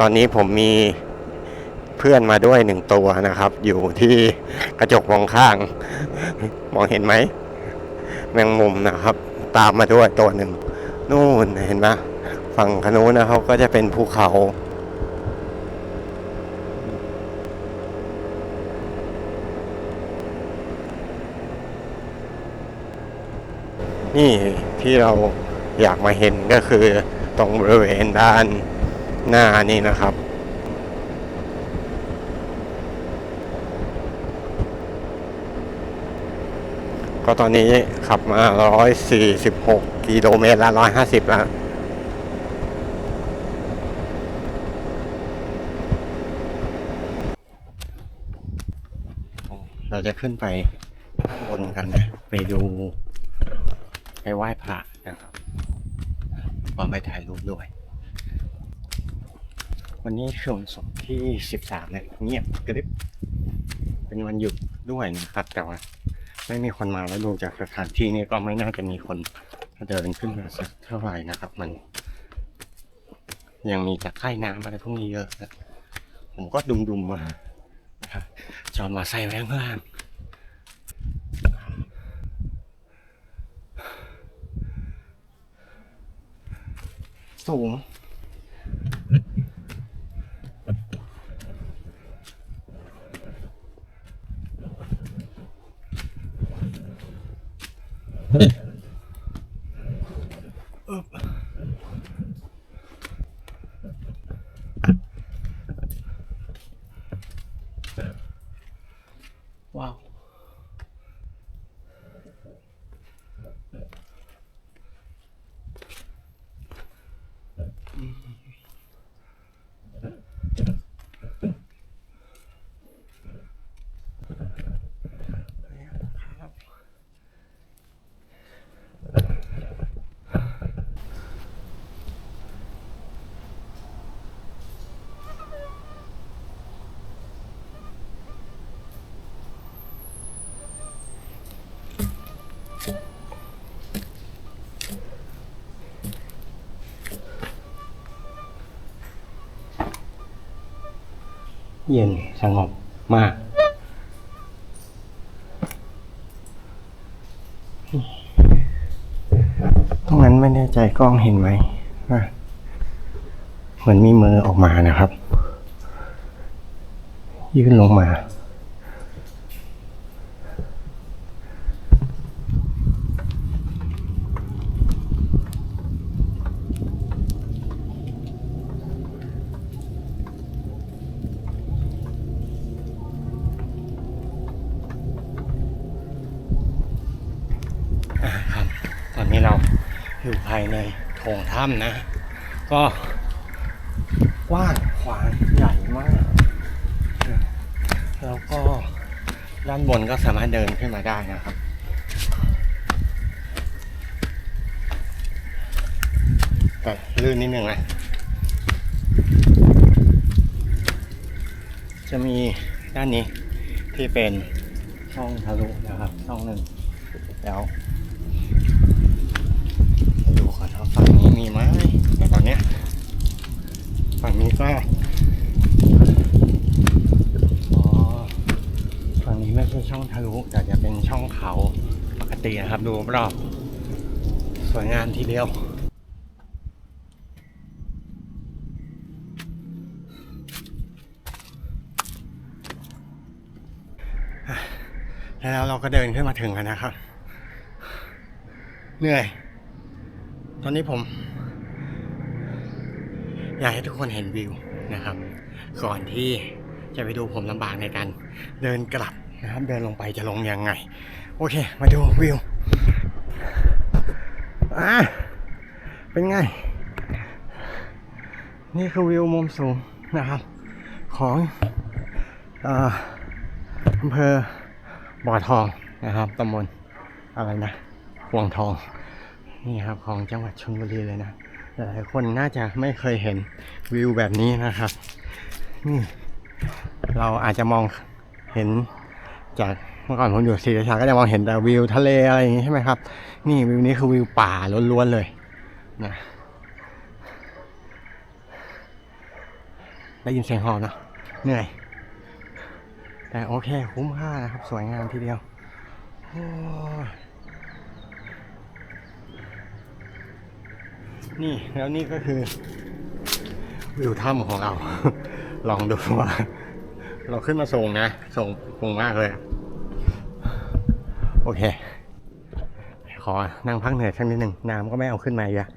ตอนนี้ผมมีเพื่อนมาด้วยหนึ่งตัวนะครับ อยู่ที่กระจกมองข้าง มองเห็นไหม แมงมุมนะครับ ตามมาด้วยตัวหนึ่งนู่นเห็นไหมฝั่งขนู้นนะครับก็จะเป็นภูเขานี่ที่เราอยากมาเห็นก็คือตรงบริเวณด้าน หน้านี่นะครับ ก็ตอนนี้ขับมา 146 กิโลเมตรละ 150 แล้วเราจะขึ้นไปข้างบนกันนะ ไปดูไปไหว้พระนะครับพร้อมไปถ่ายรูปด้วย วันนี้คือวันศุกร์ที่13เนี่ยเงียบกริบเป็นวันหยุดด้วยนะครับ แต่ว่าไม่มีคนมาแล้วดูจากสถานที่นี้ก็ไม่น่าจะมีคนเดินขึ้นมาสักเท่าไหร่นะครับ มัน ยังมีจากค่ายน้ำอะไรพวกนี้เยอะนะผมก็ดุมๆมานะครับจอดมาใส่ไว้ข้างล่างสูง ว้าว เย็นสงบมาก ตรงนั้นไม่แน่ใจกล้องเห็นไหมว่าเหมือนมีมือออกมานะครับ ยื่นลงมา อ่าครับ ตอนนี้เรา อยู่ภายในโถงถ้ำนะ ก็กว้างขวางใหญ่มาก แล้วก็ด้านบนก็สามารถเดินขึ้นมาได้นะครับแต่ลื่นนิดนึงนะจะมีด้านนี้ที่เป็นช่องทะลุนะครับช่องหนึ่งแล้ว ดูก่อนว่าฝั่งนี้มีไหมแต่ตอนเนี้ยฝั่งนี้ก็อ๋อฝั่งนี้ไม่ใช่ช่องทะลุแต่จะเป็นช่องเขาปกตินะครับ ดูรอบสวยงามทีเดียวแล้วเราก็เดินขึ้นมาถึงแล้วนะครับ เหนื่อย ตอนนี้ผม อยากให้ทุกคนเห็นวิวนะครับ ก่อนที่จะไปดูผมลำบากในการเดินกลับนะครับ เดินลงไปจะลงยังไง โอเค มาดูวิวอ่าเป็นไง นี่คือวิวมุมสูงนะครับ ของอำเภอบ่อทองนะครับตำบลอะไรนะห่วงทอง นี่ครับของจังหวัดชลบุรีเลยนะหลายคนน่าจะไม่เคยเห็นวิวแบบนี้นะครับนี่เราอาจจะมองเห็นจากเมื่อก่อนผมอยู่ศรีราชาก็จะมองเห็นแต่วิวทะเลอะไรอย่างงี้ใช่ไหมครับ นี่วิวนี้คือวิวป่าล้วนๆเลยนะได้ยินเสียงหอบเนอะเหนื่อย แต่โอเคคุ้มค่านะครับ สวยงามทีเดียวโอ้ย นี่แล้วนี่ก็คือวิวถ้ำของเรา ลองดูว่า เราขึ้นมาส่งนะส่งสูงมากเลย โอเค ขอนั่งพักเหนื่อยสักนิดหนึ่งน้ำก็ไม่เอาขึ้นมาเยอะ